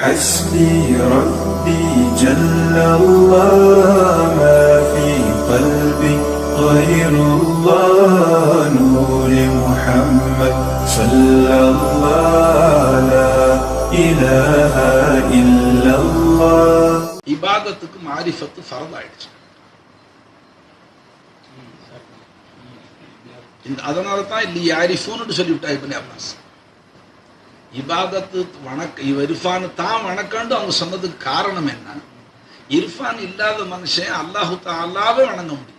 حسبي ربي جل الله ما في قلبي غير الله نور محمد صلى الله لا إله إلا الله இபாதத்துக்கு மாரிஃபத்து ஃபரத் ஆயிடுச்சு இந்த அதனால தான் இல்லை யாரிஃபோன்னு சொல்லிவிட்டா இப்ப அப்பாஸ் இபாதத்து வணக்க இர்ஃபான் தான் வணக்கண்டு அவங்க சொன்னதுக்கு காரணம் என்ன? இர்ஃபான் இல்லாத மனுஷன் அல்லாஹு தாலாவே வணங்க முடியும்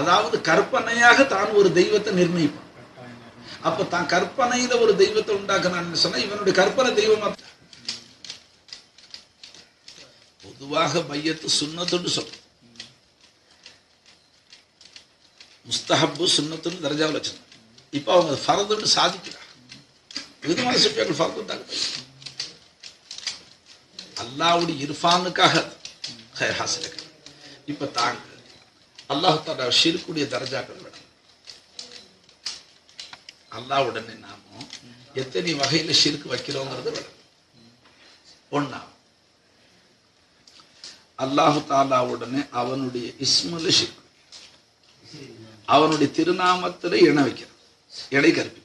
அதாவது கற்பனையாக தான் ஒரு தெய்வத்தை நிர்ணயிப்பான். அப்ப தான் கற்பனையில ஒரு தெய்வத்தை உண்டாக்குனான்னு சொன்னா இவனுடைய கற்பனை தெய்வமா பொதுவாக பையத்து சுண்ணத்துன்னு சொல்லும் முஸ்தஹப்பு சுண்ணத்துன்னு தரஜாவில் வச்சிருந்தோம் இப்போ அவங்க ஃபரதுன்னு சாதிக்கிறாங்க. விதமான சிப்பியாக்கள் ஃபரதுட்டாங்க அல்லாவுடைய இர்ஃபானுக்காக ஹைர் ஹாசிலுக்கு. இப்போ தாங்க அல்லாஹு தாலா ஷிருக்குடைய தரஜாக்கள் வேணும் அல்லாவுடனே நாமும் எத்தனை வகையில் ஷிருக்கு வைக்கிறோங்கிறது வேணும் ஒன்னா அல்லாஹு தாலாவுடனே அவனுடைய இஸ்மல ஷிர்க். அவனுடைய திருநாமத்தில் இணை வைக்கிறான் இணை கற்பிக்கிறான்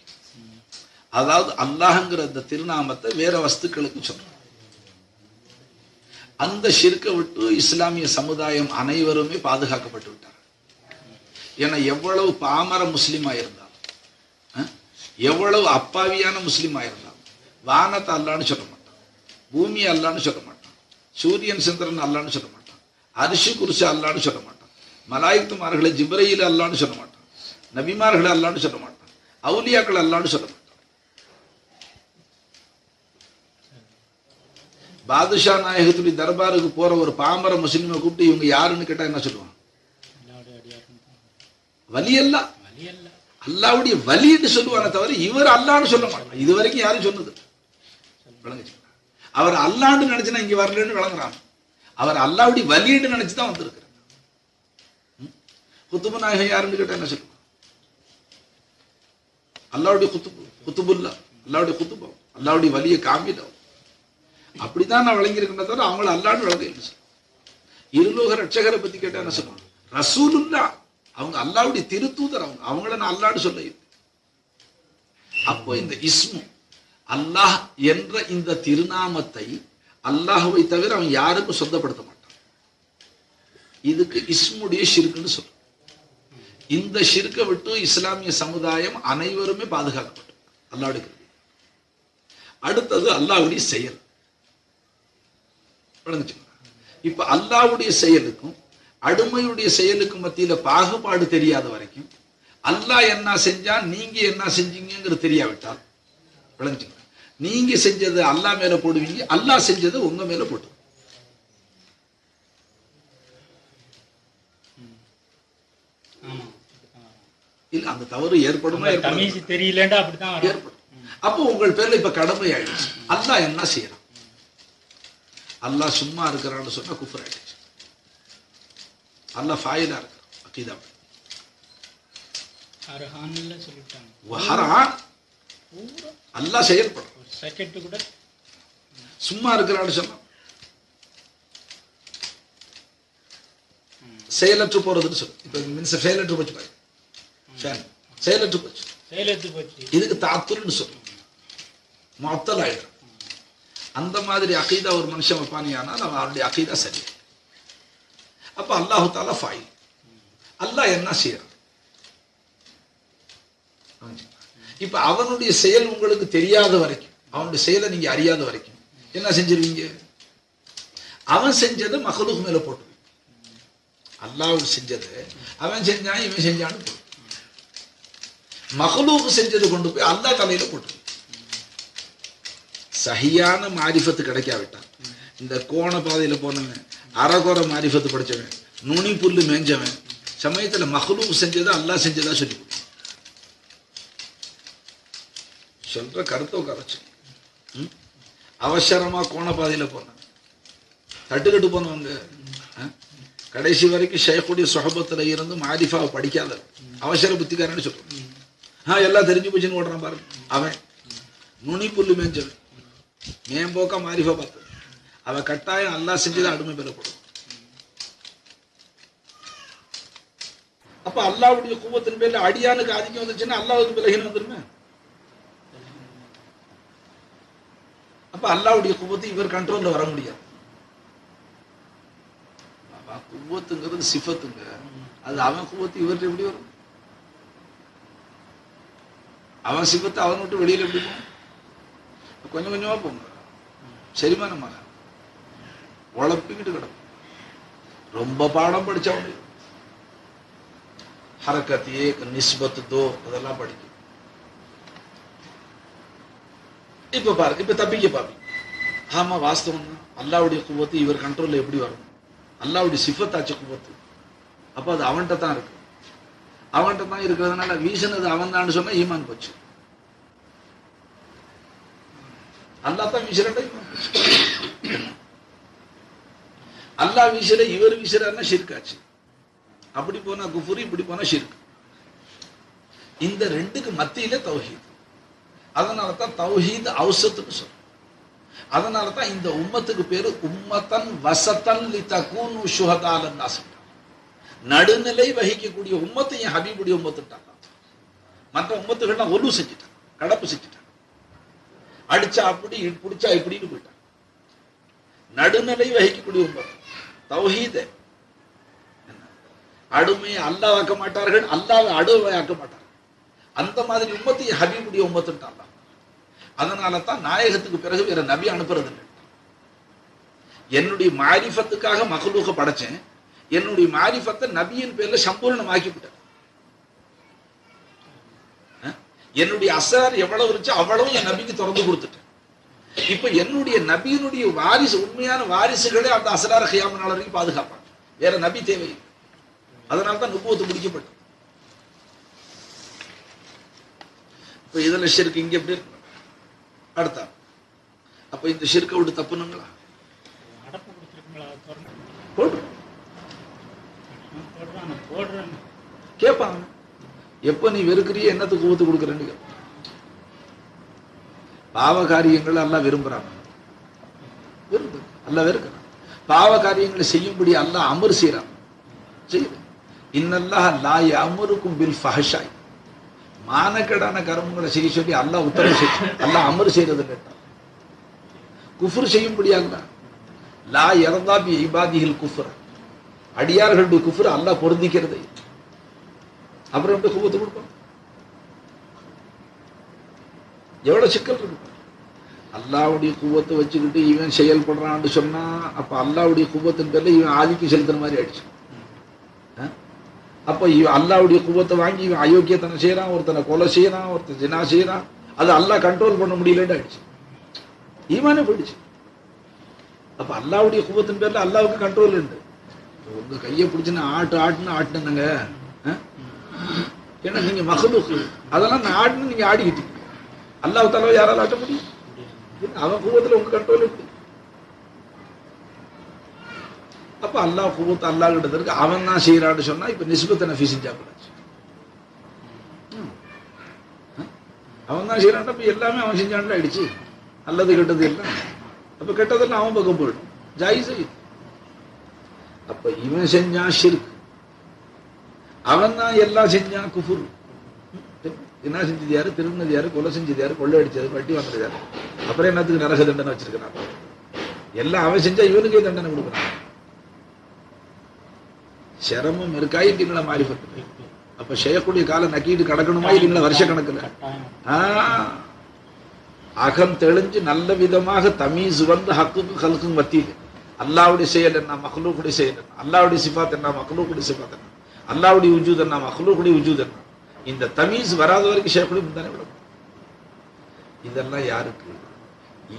அதாவது அல்லாஹங்கிற அந்த திருநாமத்தை வேற வஸ்துக்களுக்கு சொல்றோம். அந்த ஷிர்க்கை விட்டு இஸ்லாமிய சமுதாயம் அனைவருமே பாதுகாக்கப்பட்டு விட்டார் ஏன்னா எவ்வளவு பாமர முஸ்லீமா இருந்தாலும் எவ்வளவு அப்பாவியான முஸ்லீமா இருந்தாலும் வானத்தை அல்லான்னு சொல்ல மாட்டான். பூமி அல்லான்னு சொல்ல மாட்டான். சூரியன் சந்திரன் அல்லான்னு சொல்ல மாட்டான். அரிசி குருசு அல்லான்னு சொல்ல மாட்டான். மலாய்க்குமார்களை ஜிப்ரையில் அல்லான்னு சொல்ல மாட்டான். நபிமார்களை அல்லான்னு சொல்ல மாட்டான். அவுலியாக்கள் அல்லான்னு சொல்ல மாட்டான். பாதுஷா நாயகத்துடைய தர்பாருக்கு போற ஒரு பாமர முஸ்லீமை கூப்பிட்டு இவங்க யாருன்னு கேட்டா என்ன சொல்லுவான் வலி அல்ல அல்லாவுடைய வலின்னு சொல்லுவானே தவிர இவர் அல்லான்னு சொல்ல மாட்டான் இது வரைக்கும் யாரும் சொன்னது விளங்குச்சு. அவர் அல்லான்னு நினைச்சுனா இங்க வரலன்னு விளங்குறான். அவர் அல்லாவுடைய வலின்னு நினைச்சு தான் வந்திருக்கிறார் குத்துபு நாயகம் யாருன்னு கேட்டா என்ன சொல்லுவான் அல்லாவுடைய குத்துபு குத்துபுல்லா. அல்லாவுடைய குத்துபம் அல்லாவுடைய வலிய காமிடம் அப்படிதான் நான் விளங்கியிருக்கேன் தவிர அவங்கள அல்லான்னு விளங்க இருலோக ரட்சகரை பத்தி கேட்டா என்ன சொல்லுவாங்க? ரசூலுல்லா. அவங்க அல்லாவுடைய திருத்தூதர் அவங்க. அவங்கள நான் அல்லான்னு சொல்ல அப்போ இந்த இஸ்மு அல்லாஹ் என்ற இந்த திருநாமத்தை அல்லாஹுவை தவிர அவன் யாருக்கும் சொந்தப்படுத்த மாட்டான். இதுக்கு இஸ்முடைய ஷிருக்குன்னு சொல்றோம். இந்த ஷிருக்கை விட்டு இஸ்லாமிய சமுதாயம் அனைவருமே பாதுகாக்கப்பட்டது. அல்லாவுடைய அடுத்தது அல்லாஹ்வுடைய செயல். விளங்குச்சுங்களா? இப்ப அல்லாஹ்வுடைய செயலுக்கும் அடிமையுடைய செயலுக்கும் மத்தியில பாகுபாடு தெரியாத வரைக்கும் அல்லாஹ் என்ன செஞ்சா நீங்க என்ன செஞ்சீங்கிறது தெரியாவிட்டால் விளங்குச்சுங்களா நீங்க செஞ்சது அல்லாஹ் மேல போடுவீங்க அல்லாஹ் செஞ்சது உங்க மேல போட்டு. இல்ல அந்த தவறு ஏற்படுமா தெரியலண்டா அப்படித்தான் வரும். ஏற்படும். அப்போ உங்கள் பேர்ல இப்ப கடமை ஆயிடுச்சு. அல்லாஹ் என்ன செய்யறான்? அல்லாஹ் சும்மா இருக்கிறான்னு சொன்னா குஃபர் ஆயிடுச்சு. அல்லாஹ் ஃபாயிலா இருக்கிறான் அக்கீதா அல்லாஹ் செயல்படும். கூட. சும்மா இருக்கிறான்னு சொன்னா. செயலற்று போறதுன்னு சொல்லு. இப்ப மின்ச செயலற்று போச்சு பாரு. ஃபேன் செயலற்று போச்சு. செயலத்து போச்சு. இதுக்கு தாத்துல்னு சொல்லும் மொத்தல் ஆயிடும். அந்த மாதிரி அகீதா ஒரு மனுஷன் வைப்பானியானால் அவன் அவனுடைய அகீதா சரி. அப்ப அல்லாஹு தாலா ஃபாயில் அல்லாஹ் என்ன செய்யறான்? இப்ப அவனுடைய செயல் உங்களுக்கு தெரியாத வரைக்கும் அவனுடைய செயலை நீங்க அறியாத வரைக்கும் என்ன செஞ்சிருவீங்க? அவன் செஞ்சதை மகளுக்கு மேல போட்டு அல்லாஹ் செஞ்சதை அவன் செஞ்சான் இவன் செஞ்சான்னு போட்டு மகளுக்கு செஞ்சது கொண்டு போய் அல்லாஹ் தலையில போட்டு சகியான மாரிஃபத்து கிடைக்காவிட்டான். இந்த கோண பாதையில் போனவன் அறகுற மாரிஃபத்து படிச்சவன் நுனி புல்லு மேஞ்சவன் சமயத்துல மகளும் செஞ்சதை அல்லாஹ் செஞ்சதா சொல்லி சொல்ற கருத்தை கரைச்சு ம்? அவசரமா கோண பாதையில போனான் தட்டுக்கட்டு போனவங்க கடைசி வரைக்கும் ஷேக்குடைய சுகபத்துல இருந்து மாரிஃபாவை படிக்காத அவசர புத்திக்காரன்னு சொல்றான் ஆ எல்லாம் தெரிஞ்சு போச்சுன்னு ஓடுறான் பாருங்க. அவன் நுனி புல்லு மேஞ்சவன் மேம்போக்கா மாரிஃபா பார்த்தது அவ கட்டாயம் அல்லாஹ் செஞ்சுதான் அடிமை பெறப்படும் அப்ப அல்லாவுடைய கூவத்தின் பேர்ல அடியானுக்கு ஆதிக்கம் வந்துச்சுன்னா அல்லாவுக்கு விலகின வந்துருமே? அப்ப அல்லாவுடைய குவத்து இவர் கண்ட்ரோல்ல வர முடியாது. அப்ப குவத்துங்கிறது சிஃபத்துங்க. அது அவன் குவத்து இவர்கிட்ட எப்படி வரும்? அவன் சிபத்தை அவன் விட்டு வெளியில எப்படி போகும்? கொஞ்சம் கொஞ்சமா போங்க. செரிமானமாக உழப்பிக்கிட்டு கிடக்கும். ரொம்ப பாடம் படிச்சவனு. ஹரக்கத்தியே நிஸ்பத்து தோ அதெல்லாம் படிக்கும். இப்ப பாருங்க இப்ப தப்பிக்க பாப்பி ஆமா வாஸ்தவம் தான். அல்லாவுடைய குவத்து இவர் கண்ட்ரோல்ல எப்படி வரும்? அல்லாவுடைய சிஃபத்தாச்சு குவத்து. அப்ப அது அவன்கிட்ட தான் இருக்கு. அவன்கிட்ட தான் இருக்கிறதுனால வீசினது அவன் தான் சொன்னா ஈமான் போச்சு. அல்லாஹ் தான் வீசுறா அல்லாஹ் வீசுற இவர் வீசுறாருன்னா ஷிர்காச்சு அப்படி போனா குஃபுரு இப்படி போனா ஷிர்க் இந்த ரெண்டுக்கு மத்தியில தௌஹீத். அதனால தான் தௌஹீத் அவுசத்துன்னு சொல்றோம். அதனால தான் இந்த உம்மத்துக்கு பேரு உம்மத்தன் வசத்தன் லிதகூனு தகூனு ஷுஹதாலன் நடுநிலை வகிக்கக்கூடிய உம்மத்தையும் ஹபீபுடைய உம்மத்துட்டாங்க மற்ற உம்மத்துகள்லாம் ஒலு செஞ்சுட்டான் கடப்பு செஞ்சுட்டான் அடிச்சா அப்படி பிடிச்சா இப்படின்னு போயிட்டான். நடுநிலை வகிக்கக்கூடிய உம்மத்து தௌஹீத. அடுமையை அல்லாஹ் ஆக்க மாட்டார்கள் அல்லாஹ் அடுவை ஆக்க மாட்டார்கள். அந்த மாதிரி உம்மத்தை என் ஹபீபுடைய உம்மத்துட்டாங்க அதனால தான் நாயகத்துக்கு பிறகு வேற நபி அனுப்புறது என்னுடைய மாரிஃபத்துக்காக மகளுக்க படைச்சேன். என்னுடைய மாரிஃபத்தை நபியின் பேர்ல சம்பூர்ணமாக்கி விட்டேன் என்னுடைய அசார் எவ்வளவு இருந்துச்சோ அவ்வளவு என் நபிக்கு திறந்து கொடுத்துட்டேன். இப்ப என்னுடைய நபியினுடைய வாரிசு உண்மையான வாரிசுகளே அந்த அசரார கையாம நாள் வரைக்கும் பாதுகாப்பாங்க. வேற நபி தேவையில்லை. அதனால தான் நுபுவத்து முடிக்கப்பட்டது. இப்ப இதுல ஷிர்க் இங்க எப்படி இருக்கு அடுத்தா. அப்ப இந்த ஷிர்க்கை விட்டு தப்புனுங்களா? போடுறாங்க. கேட்பாங்க. எப்ப நீ வெறுக்கிறிய என்னத்துக்கு ஊத்து கொடுக்குறேன்னு பாவ காரியங்கள் எல்லாம் விரும்புறாங்க. விரும்பு அல்ல வெறுக்கிறான் பாவ காரியங்களை செய்யும்படி அல்லாஹ் அமர் செய்யறான் செய்யுது. இன்னல்லாஹ் லா அமருக்கும் பில் ஃபஹஷாய். மானக்கேடான கர்மங்களை செய்ய சொல்லி அல்லா உத்தரவு செய்ய அல்லாஹ் அமர் செய்யறது கேட்டான் குஃபர் செய்யும்படி அல்லாஹ் லா இறந்தா பி இபாதிகள் குஃபர். அடியார்களுடைய குஃபர் அல்லாஹ் பொருந்திக்கிறது. இல்லை. அப்புறம் எப்படி குவத்து கொடுப்பான்? எவ்வளவு சிக்கல் இருக்கு. அல்லாவுடைய குவத்தை வச்சுக்கிட்டு இவன் செயல்படுறான்னு சொன்னா அப்ப அல்லாவுடைய குவத்தின் பேர்ல இவன் ஆதிக்கம் செலுத்துற மாதிரி ஆயிடுச்சு. அப்ப இவன் அல்லாவுடைய குவத்தை வாங்கி இவன் அயோக்கியத்தனை செய்யறான் ஒருத்தனை கொலை செய்யறான் ஒருத்தன் ஜினா செய்யறான் அது அல்லாஹ் கண்ட்ரோல் பண்ண முடியலன்னு ஆயிடுச்சு. ஈமானே போயிடுச்சு. அப்ப அல்லாவுடைய குவத்தின் பேர்ல அல்லாவுக்கு கண்ட்ரோல் உண்டு. உங்க கையை பிடிச்சுன்னு ஆட்டு ஆட்டுன்னு ஆட்டுனுங்க. ஏன்னா நீங்க மகளுக்கு அதெல்லாம் நான் ஆடுன்னு நீங்க ஆடிக்கிட்டு. அல்லாஹ் தலைவர் யாரால ஆட்ட முடியும்? அவன் கூவத்துல உங்க கண்ட்ரோல் இருக்கு. அப்ப அல்லாஹ் கூவத்து அல்லாஹ் கிட்ட இருக்கு. அவன் தான் செய்யறான்னு சொன்னா இப்ப நிஸ்பத்தை நஃபி செஞ்சா போலாச்சு அவன் தான் செய்யறான் அப்ப எல்லாமே அவன் செஞ்சான்ல ஆயிடுச்சு. நல்லது கெட்டது எல்லாம் அப்ப கெட்டதெல்லாம் அவன் பக்கம் போயிடும். ஜாயிஸ். அப்ப இவன் செஞ்சான் ஷிர்க். அவன் தான் எல்லாம் செஞ்சான் குஃபுர். என்ன செஞ்சது யாரு திருநது யாரு கொலை செஞ்சது யாரு கொள்ளை அடிச்சது வட்டி வாங்குறது யாரு அப்புறம் என்னத்துக்கு நரக தண்டனை வச்சிருக்கிறான்? எல்லாம் அவன் செஞ்சா இவனுக்கே தண்டனை கொடுக்குறான் சிரமம் இருக்கா இல்லைங்களா மாறிப்பட்டு அப்ப செய்யக்கூடிய காலம் நக்கிட்டு கடக்கணுமா இல்லைங்களா வருஷ கணக்குல? அகம் தெளிஞ்சு நல்ல விதமாக தமீஸ் வந்து ஹக்குக்கும் ஹல்க்கும் மத்தியில். அல்லாவுடைய செயல் என்ன? மக்லூக்குடைய செயல் என்ன? அல்லாவுடைய சிபாத் என்ன? கூட சி என்ன? அல்லாவுடைய உஜூத் என்ன மக்லூக்குடைய உஜூத் என்ன இந்த தமீஸ் வராத வரைக்கும் ஷேக்குடி முந்தானே விட இதெல்லாம் யாருக்கு?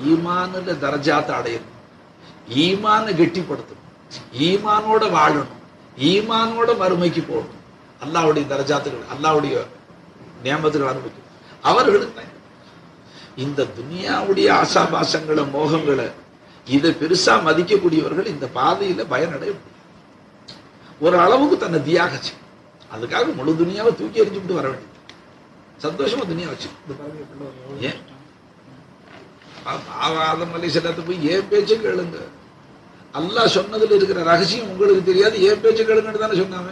ஈமானுல தரஜாத்தை அடையணும். ஈமான கெட்டிப்படுத்தணும். ஈமானோட வாழணும். ஈமானோட மறுமைக்கு போகணும். அல்லாவுடைய தரஜாத்துகள் அல்லாவுடைய நியமத்துகள் அனுபவிக்கும் அவர்களுக்கு இந்த துனியாவுடைய ஆசாபாசங்களை மோகங்களை இதை பெருசா மதிக்கக்கூடியவர்கள் இந்த பாதையில பயனடைய முடியும். ஒரு அளவுக்கு தன்னை தியாகச்சு. அதுக்காக முழு துனியாவை தூக்கி எறிஞ்சுட்டு வர வேண்டியது. சந்தோஷமா துனியா வச்சு. ஏன்? கஷ்டம். ஆதம் அலி போய் ஏன் பேச்சு கேளுங்க. அல்லாஹ் சொன்னதுல இருக்கிற ரகசியம் உங்களுக்கு தெரியாது ஏன் பேச்சு கேளுங்கன்னு தானே சொன்னாங்க.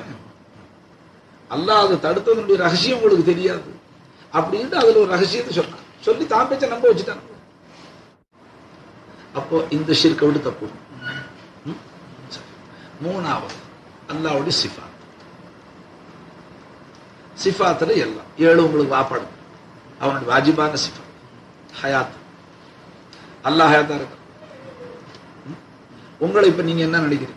அல்லாஹ் அதை தடுத்ததனுடைய ரகசியம் உங்களுக்கு தெரியாது. அப்படின்ட்டு அதுல ஒரு ரகசியத்தை சொன்னான். சொல்லி தான் பேச்ச நம்ப வச்சுட்டான். அப்போ இந்த ஷிர்கை விட்டு தப்பு. சரி. மூணாவது. அல்லாவுடைய சிஃபாத். சிஃபாத்துல எல்லாம் ஏழு உங்களுக்கு வாப்பாடு. அவனுடைய வாஜிபான சிஃபாத். ஹயாத். அல்லாஹ் ஹயாத்தா இருக்க? உங்களை இப்ப நீங்க என்ன நினைக்கிறீங்க?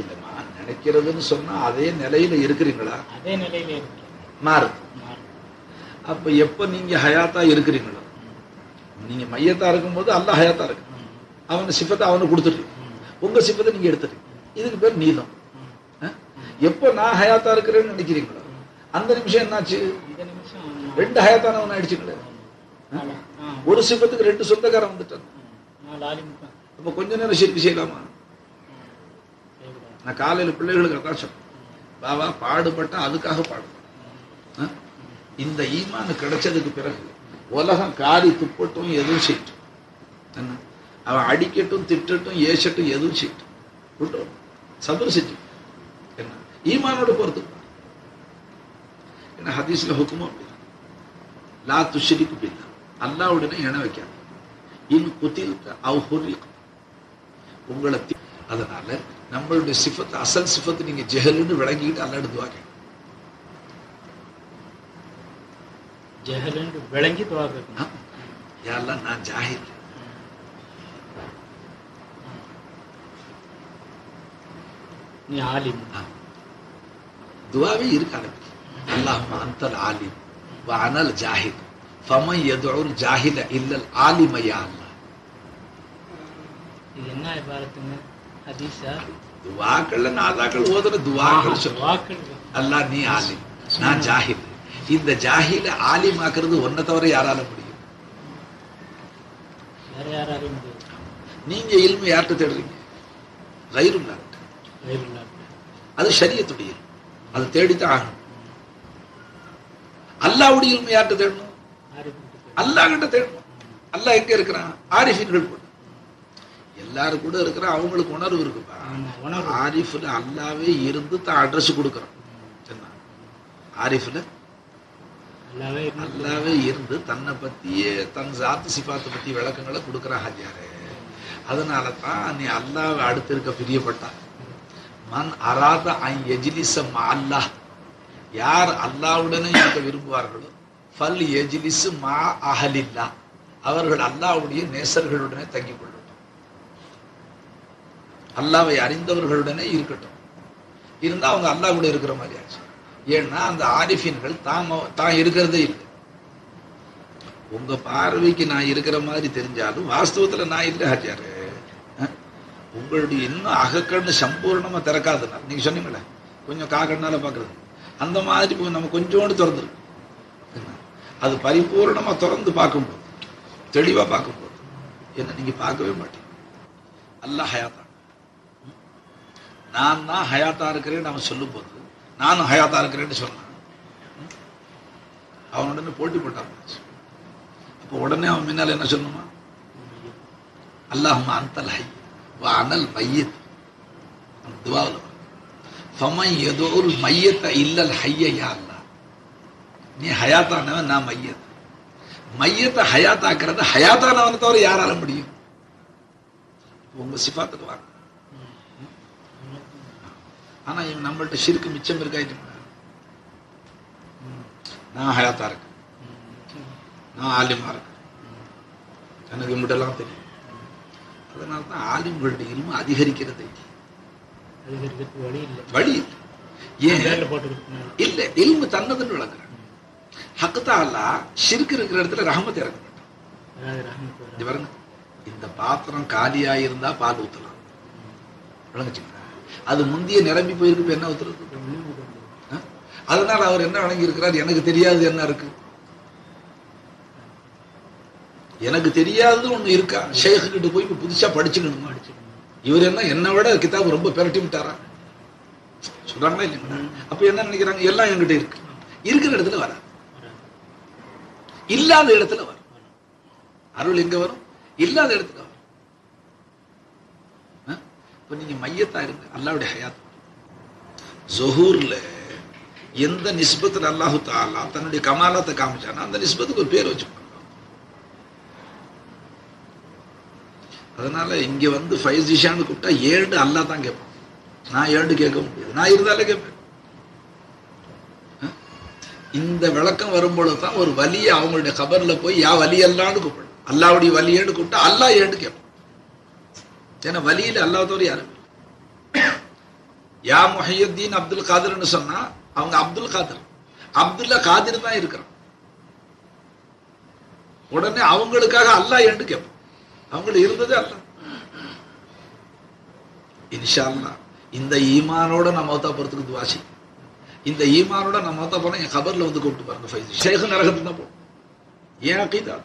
இல்லம்மா நினைக்கிறதுன்னு சொன்னா அதே நிலையில இருக்கிறீங்களா? அதே நிலையில மாறும். அப்ப எப்ப நீங்க ஹயாத்தா இருக்கிறீங்களோ? நீங்க மையத்தா இருக்கும்போது அல்ல ஹயாத்தா இருக்கு. அவன் சிப்பத்தை அவனுக்கு கொடுத்துட்டு உங்க சிப்பத்தை நீங்க எடுத்துட்டு இதுக்கு பேர் நீதம். ம். எப்போ நான் ஹயாத்தா இருக்கிறேன்னு நினைக்கிறீங்களோ? அந்த நிமிஷம் என்னாச்சு? இந்த நிமிஷம் ரெண்டு ஹயாத்தானவன் ஆயிடுச்சுங்களே. நாலு ஒரு சிப்பத்துக்கு ரெண்டு சொந்தக்காரன் வந்துட்டான். அப்ப கொஞ்ச நேரம் சிரிப்பு செய்யலாமா? நான் காலையில பிள்ளைகளுக்கு அதான் சொன்னேன். பாபா பாடுபட்டா அதுக்காக பாடு. இந்த ஈமான் கிடைச்சதுக்கு பிறகு உலகம் காரி துப்பட்டும் எதுவும் செய்யட்டும். என்ன? அவன் அடிக்கட்டும் திட்டட்டும் ஏசட்டும் எதுவும் செய்யட்டும். விட்டோம் சபர் செஞ்சு என்ன? ஈமானோட பொறுத்து. என்ன? ஹதீஸ்ல ஹுக்குமோ அப்படி லா துஷிரிக்கு பின்னா அல்லாவுடனே இணை வைக்காது. இன் குத்தில் அவ் ஹுர்ரிக். உங்களை அதனால நம்மளுடைய சிஃபத்தை அசல் சிஃபத் நீங்க ஜெஹலுன்னு விளங்கிட்டு அல்லாடு துவா கேட்கணும். ஜெகலண்டு விளங்கி துவா கேட்கணும் ஆ? யா அல்லாஹ் நான் ஜாஹில் நீ ஆலிம் ஆ. துவாவே இருக்கு அரபி அல்லாஹும் அந்தல் ஆலிம் வ அனல் ஜாஹில் ஃபமன் யதுல் ஜாஹில இல்லல் ஆலிம யா அல்லாஹ் இது என்ன இபாரத்துங்க ஹதீஸா துவாக்கள்ல நாதாக்கள் ஓதுற துவாக்கள் சொல்லுவாங்க வாக்கள் அல்லாஹ் நீ ஆலிம் நான் ஜாஹில் இந்த ஜாஹில ஆலிமாக்குறது ஒன்ன தவிர யாரால முடியும்? நீங்க இல்மு யார்கிட்ட தேடுறீங்க? ரைருல்லா வேறுல்லா அது ஷரியத்துடைய இல்மு. அது தேடித்தான் ஆகணும். அல்லாவுடைய இல்மு யார்கிட்ட தேடணும்? அல்லாஹ் கிட்ட தேடணும். அல்லாஹ் எங்க இருக்கிறான்? ஆரிஃபின்கள் கூட. எல்லாரும் கூட இருக்கிற அவங்களுக்கு உணர்வு இருக்குப்பா. ஆரிஃப்ல அல்லாவே இருந்து தான் அட்ரஸ் கொடுக்குறான். ஆரிஃப்ல அல்லாவே இருந்து இருந்து தன்னை பற்றியே தன் சாத்து சிபாத்தை பத்தி விளக்கங்களை கொடுக்குறான் ஹஜ்யாரு அதனால தான் நீ அல்லாவை அடுத்து இருக்க பிரியப்பட்டா. மன் அராத அன் எஜிலிச மா அல்லாஹ். யார் அல்லாவுடனே இருக்க விரும்புவார்களோ ஃபல் எஜிலிசு மா அஹலில்லா அவர்கள் அல்லாவுடைய நேசர்களுடனே தங்கிக் கொள்ளட்டும் அல்லாவை அறிந்தவர்களுடனே இருக்கட்டும். இருந்தா அவங்க அல்லாஹ் கூட இருக்கிற மாதிரி ஆச்சு. ஏன்னா அந்த ஆரிஃபின்கள் தாம தான் இருக்கிறதே இல்லை. உங்க பார்வைக்கு நான் இருக்கிற மாதிரி தெரிஞ்சாலும் வாஸ்தவத்துல நான் இல்லை ஹாஜியாரு உங்களுடைய இன்னும் அகக்கண்ணு சம்பூர்ணமா திறக்காதுன்னா நீங்க சொன்னீங்களே கொஞ்சம் காக்கண்ணால பாக்குறது அந்த மாதிரி நம்ம கொஞ்சோண்டு திறந்துருக்கு என்ன? அது பரிபூர்ணமா திறந்து பார்க்கும்போது தெளிவா பார்க்கும்போது என்ன நீங்க பார்க்கவே மாட்டீங்க. அல்ல ஹயாத்தா. நான் தான் ஹயாத்தா இருக்கிறேன்னு அவன் சொல்லும்போது நானும் ஹயாத்தா இருக்கிறேன்னு சொன்னான். அவன் உடனே போட்டி போட்டான் அப்போ உடனே அவன் முன்னால் என்ன சொல்லணுமா? அல்லாஹும் அந்தல் ஹை வ அனல் மையத். அந்த துவாவில் வரும் ஏதோ எதோல் மையத்தை இல்லல் ஹைய யா நீ ஹயாத்தானவன் நான் மையத். மையத்தை ஹயாத்தாக்குறது ஹயாத்தானவனை தவிர யாரால முடியும்? உங்க சிஃபாத்துக்கு வாங்க. ஆனா இவன் நம்மள்ட்ட ஷிருக்கு மிச்சம் இருக்காயிட்டு நான் ஹயாத்தா இருக்கேன். நான் ஆலிமா இருக்கேன். எனக்கு இம்பிட்டெல்லாம் தெரியும். அதனால தான் ஆலிம்களுடைய இல்மு அதிகரிக்கிறது. வழி இல்லை. வழி இல்லை. ஏன்? இல்ல இல்மு தன்னதுன்னு விளங்குறேன் ஹக்குத்தா அல்லா ஷிருக்கு இருக்கிற இடத்துல ரஹமத் இறக்க மாட்டான் அதாவது ரஹமத்து வராது. இது பாருங்க. இந்த பாத்திரம் காலியா இருந்தா பால் ஊத்தலாம். விளங்குச்சுங்களா? அது முந்தைய நிரம்பி போயிருக்கு இப்போ என்ன ஊத்துறது அதனால் அவர் என்ன வழங்கியிருக்கிறார் எனக்கு தெரியாது என்ன இருக்கு. எனக்கு தெரியாதது ஒன்று இருக்கா? ஷேഖ് கிட்ட போய் இப்போ புதுசாக படிச்சுக்கணுமா. இவர் என்ன என்னை விட கிதாப் ரொம்ப பெரட்டி விட்டாரா? சொல்றாங்களா இல்லைங்களா அப்போ என்ன நினைக்கிறாங்க? எல்லாம் என்கிட்ட இருக்கு. இருக்கிற இடத்துல வர இல்லாத இடத்துல வரும் அருள் எங்க வரும்? இல்லாத இடத்துல வரும் இப்ப நீங்க மையத்தா இருங்க. அல்லாவுடைய ஹயாத். ஜொஹூர்ல எந்த நிஸ்பத்துல அல்லாஹு தாலா தன்னுடைய கமாலத்தை காமிச்சானா அந்த நிஸ்பத்துக்கு ஒரு பேர் வச்சு அதனால இங்க வந்து ஃபைவ் ஜிஷான்னு கூப்பிட்டா ஏழு அல்லா தான் கேட்பான். நான் ஏழு கேட்க முடியாது. நான் இருந்தாலே கேட்பேன். இந்த விளக்கம் வரும்பொழுது தான் ஒரு வலியை அவங்களுடைய கபர்ல போய் யா வலி அல்லான்னு கூப்பிடும் அல்லாவுடைய வலியேன்னு கூப்பிட்டா அல்லா ஏன்னு கேட்பான். ஏன்னா வலியில அல்லாஹ் யாரு? யா முஹையுத்தீன் அப்துல் காதர்னு சொன்னா அவங்க அப்துல் காதர். அப்துல்லா காதிர் தான் இருக்கிறான். உடனே அவங்களுக்காக அல்லாஹ் என்று கேட்போம் அவங்களுக்கு இருந்ததே அல்ல இன்ஷா இந்த ஈமானோட நான் மௌத்தா போறதுக்கு துவாசி இந்த ஈமானோட நான் மௌத்தா போனா என் கபர்ல வந்து கூப்பிட்டு பாருங்க ஃபைஸ். ஷேഖ് நரகத்துக்கு தான் போகும் ஏன் அக்கீதா?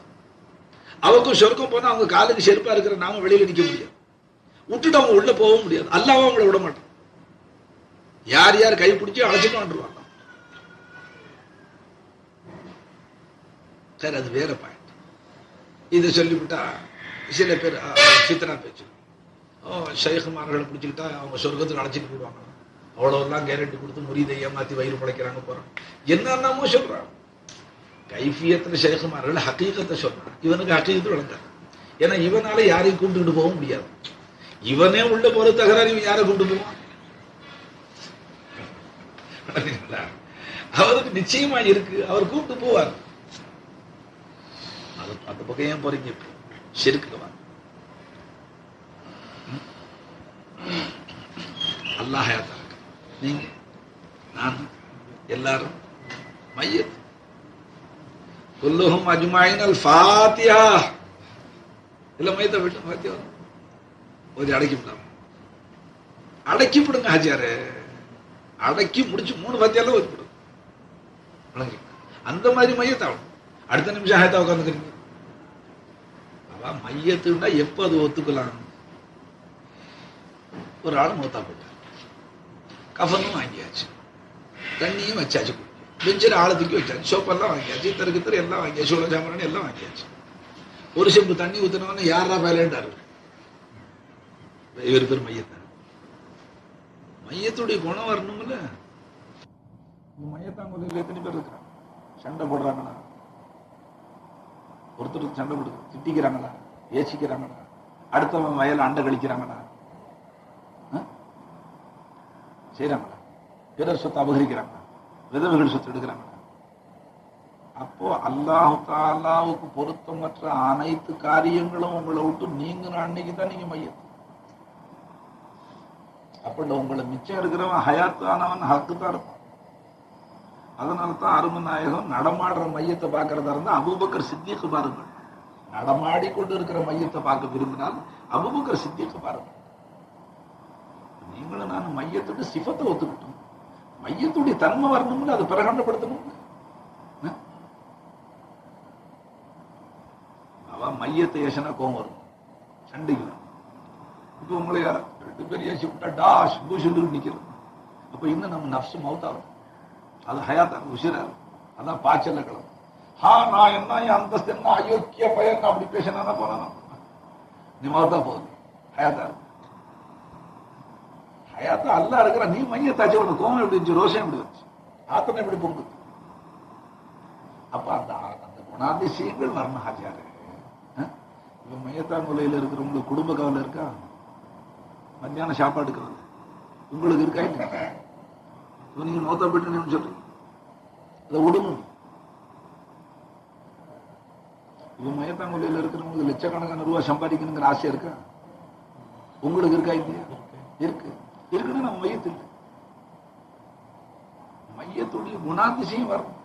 அவக்கும் சொர்க்கம் போனா அவங்க காலுக்கு செருப்பா இருக்கிற நாம வெளியில நிக்க முடியாது. விட்டுட்டு அவங்க உள்ள போக முடியாது. அல்லாவும் அவங்கள விட மாட்டான். யார் யார் கை பிடிச்சி அழைச்சிட்டு வந்துருவாங்க. சரி அது வேற பாயிண்ட் இதை சொல்லிவிட்டா சில பேர் சித்தனா பேச்சு. ஓ ஷைகுமார்களை பிடிச்சிக்கிட்டா அவங்க சொர்க்கத்துக்கு அழைச்சிட்டு போயிடுவாங்க. அவ்வளோலாம் கேரண்டி கொடுத்து முறியதை ஏமாத்தி வயிறு பிழைக்கிறாங்க போறான். என்னென்னமோ சொல்றான். கைஃபியத்துல ஷேகுமார்கள் ஹக்கீகத்தை சொல்றான். இவனுக்கு ஹக்கீகத்தை விளங்காது ஏன்னா இவனால யாரையும் கூப்பிட்டுக்கிட்டு போக முடியாது. இவனே உள்ள போற தகராறு இவன் யாரை கூப்பிட்டு போவான்? அவருக்கு நிச்சயமா இருக்கு. அவர் கூப்பிட்டு போவார். அது அந்த பக்கம் ஏன் போறீங்க இப்போ? ஷிர்க்குல அல்லாஹ் நீங்க நான் எல்லாரும் மையத் குல்லுஹும் அஜ்மாயின் அல் ஃபாத்திஹா. இல்ல மையத்தை விட்டு ஃபாத்தியா ஒரு அடக்கி விடாம அடக்கி விடுங்க அடக்கி முடிச்சு மூணு பத்தியாலும் ஒரு விடும் அந்த மாதிரி மையத்தாகும் அடுத்த நிமிஷம் ஹயத்தா உட்காந்துக்கிறீங்க அவன் மையத்துனா எப்போ அது ஒத்துக்கலாம்? ஒரு ஆள் மூத்தா போட்டார். கஃனும் வாங்கியாச்சு. தண்ணியும் வச்சாச்சு. பெஞ்சில் ஆளை தூக்கி வச்சாச்சு. சோப்பெல்லாம் வாங்கியாச்சு. தெருக்கு தெரு எல்லாம் வாங்கியாச்சு. சோழ சாமரன் எல்லாம் வாங்கியாச்சு. ஒரு செம்பு தண்ணி ஊத்தினவன யாரா வேலைன்றாரு இவர் பேர் மையத்தார். மையத்துடைய குணம் வரணும்ல இந்த மையத்தாங்குறையில் எத்தனை பேர் இருக்கிறாங்க? சண்டை போடுறாங்களா? ஒருத்தருக்கு சண்டை போடுது திட்டிக்கிறாங்களா? ஏசிக்கிறாங்களா? அடுத்தவன் வயல் அண்டை கழிக்கிறாங்களா? ஆ? பிறர் சொத்தை அபகரிக்கிறாங்களா? விதவைகள் சொத்து எடுக்கிறாங்களா? அப்போ அல்லாஹு தாலாவுக்கு பொருத்தமற்ற அனைத்து காரியங்களும் உங்களை விட்டு நீங்கிற அன்னைக்கு தான் நீங்க மையத்து. அப்படி உங்களை மிச்சம் இருக்கிறவன் ஹயாத்தானவன் ஹக்கு தான் இருப்பான். அதனால தான் அரும நாயகம் நடமாடுற மையத்தை பார்க்கறதா இருந்தால் அபூபக்கர் சித்திக்கு பாருங்கள். நடமாடி கொண்டு இருக்கிற மையத்தை பார்க்க விரும்பினால் அபூபக்கர் சித்திக்கு பாருங்கள். நீங்களும் நான் மையத்துக்கு சிஃபத்தை ஒத்துக்கிட்டோம். மையத்துடைய தன்மை வரணும்னு அதை பிரகடனப்படுத்தணும். அவன் மையத்தை ஏசனா கோவம் வரும். சண்டைக்கு இப்போ உங்களை யாரும் பேர் ஏசி விட்டா டாஷ் பூஷுன்னு நிக்கிறது அப்ப இன்னும் நம்ம நப்சு மவுத்தாகும் அது ஹயாத்தாக உசிரா இருக்கும். அதான் பாய்ச்சல்ல கிளம்பும் ஹா நான் என்ன என் அந்தஸ்து என்ன அயோக்கிய பயன் அப்படி பேசினா போனா நீ மவுத்தா போகுது. ஹயாத்தா இருக்கும். ஹயாத்தா அல்லா இருக்கிற நீ மையத்தாச்சு உனக்கு கோவம் எப்படி இருந்துச்சு? ரோஷம் எப்படி வந்துச்சு ஆத்தனை எப்படி பொங்குது அப்ப அந்த அந்த குணாதிசயங்கள் வரணும் ஹாஜியாரு இப்ப மையத்தாங்குலையில் இருக்கிறவங்களுக்கு குடும்ப கவலை இருக்கா? மத்தியானம் சாப்பாடுக்கு வந்து உங்களுக்கு இருக்கா இல்லையா? இப்ப நீங்க மௌத்தா போயிட்டு சொல்றீங்க. அதை விடணும் இப்போ மயத்தாங்குடியில் இருக்கிறவங்களுக்கு லட்சக்கணக்கான ரூபாய் சம்பாதிக்கணுங்கிற ஆசை இருக்கா? உங்களுக்கு இருக்கா இல்லையா? இருக்கு. இருக்குன்னு நம்ம மையத்தில் மையத்துடைய குணாதிசயம் வரணும்.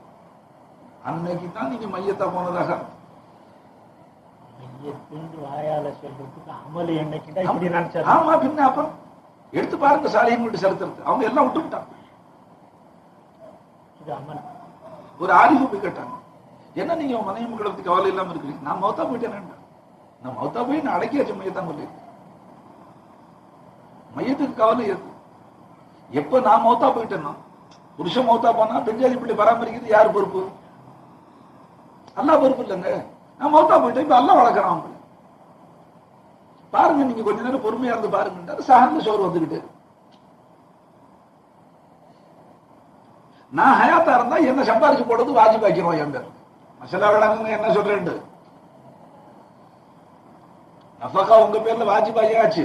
அன்னைக்கு தான் நீங்க மையத்தா போனதாக அர்த்தம். மையத்தின் வாயால சொல்றதுக்கு அமல் என்னைக்குடா இப்படி நினைச்சாரு ஆமா பின்ன அப்புறம் எடுத்து பாருங்க சாலையும் சரித்திரத்தை அவங்க எல்லாம் விட்டு விட்டாங்க இது அமல். ஒரு ஆரிஃபு போய் கேட்டாங்க. என்ன நீங்க மனைவி மக்களை பத்தி கவலை இல்லாம இருக்கிறீங்க? நான் மௌத்தா போயிட்டேன் நான். மௌத்தா போய் நான் அடக்கியாச்சு மையத்தான் சொல்லி மையத்துக்கு கவலை எது எப்ப நான் மௌத்தா போயிட்டேன்னா புருஷன் மௌத்தா போனா பெஞ்சாதி பிள்ளை பராமரிக்கிறது யார் பொறுப்பு? அல்லாஹ் பொறுப்பு இல்லைங்க. நான் மௌத்தா போயிட்டேன். இப்ப அல்லாஹ் வளர்க்குறான் பாருங்க நீங்க கொஞ்ச நேரம் பொறுமையா இருந்து பாருங்க. சஹன்ல சோறு வந்துகிட்டு நான் ஹயாத்தா இருந்தா என்ன சம்பாரிச்சு போடுறது வாஜிபாக்கிறோம் என் பேர் மசாலா விளங்குங்க என்ன சொல்றேன் நஃபகா உங்க பேர்ல வாஜிபாயாச்சு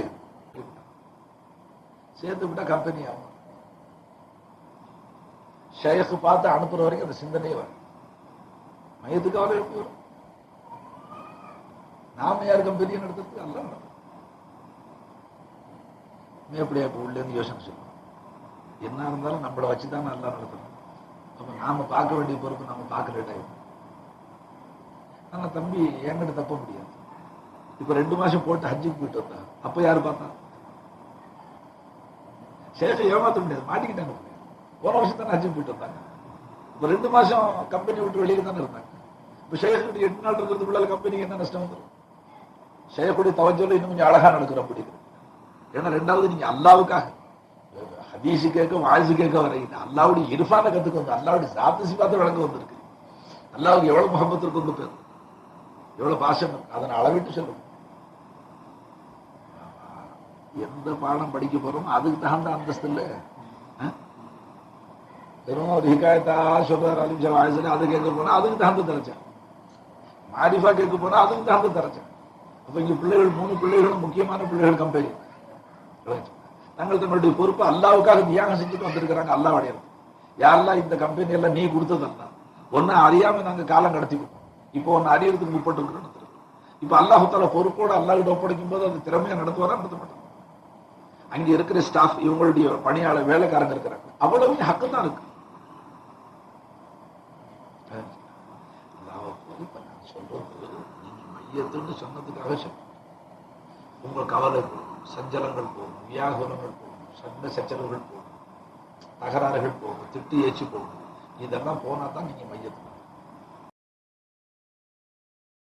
சேர்த்து விட்டா கம்பெனி ஆகும். ஷேக்கு பார்த்து அனுப்புற வரைக்கும் அந்த சிந்தனையே வரும். மையத்துக்கு அவரை எப்படி வரும் நாம யார் கம்பெனியை நடத்துறது அல்ல. நடத்தும். நீ எப்படியா இப்போ உள்ள இருந்து யோசனை சொல்லுவோம் என்ன இருந்தாலும் நம்மளை வச்சுதான் நல்லா நடத்தணும். அப்போ நாம பார்க்க வேண்டிய பொறுப்பு நம்ம லேட் டைம் ஆனா தம்பி என்கிட்ட தப்ப முடியாது. இப்ப ரெண்டு மாசம் போட்டு ஹஜ்ஜுக்கு போயிட்டு வந்தா அப்போ யாரு பார்த்தா? சேஷம் ஏமாத்த முடியாது மாட்டிக்கிட்டாங்க போன வருஷம் தானே ஹஜ்ஜுக்கு போயிட்டு வந்தாங்க. இப்ப ரெண்டு மாசம் கம்பெனி விட்டு வெளியில தானே இருந்தாங்க. இப்போ சேஷம் எட்டு நாள் இருக்கிறதுக்குள்ள கம்பெனிக்கு என்ன நஷ்டம் வந்துடும் செய்யக்கூடிய தவஞ்சொல்ல இன்னும் கொஞ்சம் அழகா நடக்கிற முடியுது ஏன்னா ரெண்டாவது நீங்க அல்லாவுக்காக. ஹதீஸு கேட்க வாய்ஸு கேட்க வரையில அல்லாவுடைய இருஃபான கத்துக்கு வந்து அல்லாவுடைய சாத்து பார்த்து விளங்க வந்திருக்கு. அல்லாவுக்கு எவ்வளவு முகமத்து இருக்கு வந்து பேர் எவ்வளவு பாசம் அதனை அளவிட்டு சொல்லும் எந்த பாடம் படிக்க போறோம் அதுக்கு தகுந்த அந்தஸ்து இல்ல. வெறும் ஒரு ஹிகாயத்தா சொல்றாரு அலிம் வாய்ஸ்ல அது கேட்க போனா அதுக்கு தகுந்த தரச்சா மாரிஃபா கேட்க போனா அதுக்கு தகுந்த தரச்சா அப்ப இங்க பிள்ளைகள் மூணு பிள்ளைகளும் முக்கியமான பிள்ளைகள் கம்பெனி தங்கள் தங்களுடைய பொறுப்பு அல்லாவுக்காக தியாகம் செஞ்சுட்டு வந்திருக்கிறாங்க அல்லாவுடைய யாரெல்லாம் இந்த கம்பெனி எல்லாம் நீ கொடுத்ததல்ல ஒன்னு அறியாம நாங்க காலம் கடத்திக்கிட்டோம் இப்போ ஒன்னு அறியறதுக்கு முற்பட்டு இருக்கிறோம் இப்ப அல்லாஹால பொறுப்போட அல்லாஹிட்ட ஒப்படைக்கும் போது அது திறமையா நடத்துவாரா நடத்த மாட்டாங்க அங்க இருக்கிற ஸ்டாஃப் இவங்களுடைய பணியாளர் வேலைக்காரங்க இருக்கிறாங்க. அவ்வளவு ஹக்கு தான் இருக்கு அல்லாஹ் இப்ப நான் சொல்றது நீங்க மையத்துன்னு சொன்னதுக்காக சொன்னேன் உங்கள் கவலை போகும். சஞ்சலங்கள் போகும். வியாகுலங்கள் போகும். சண்டை சச்சரவுகள் போகும். தகராறுகள் போகும். திட்டு ஏச்சு போகும். இதெல்லாம் போனா தான் நீங்கள் மையத்துக்கு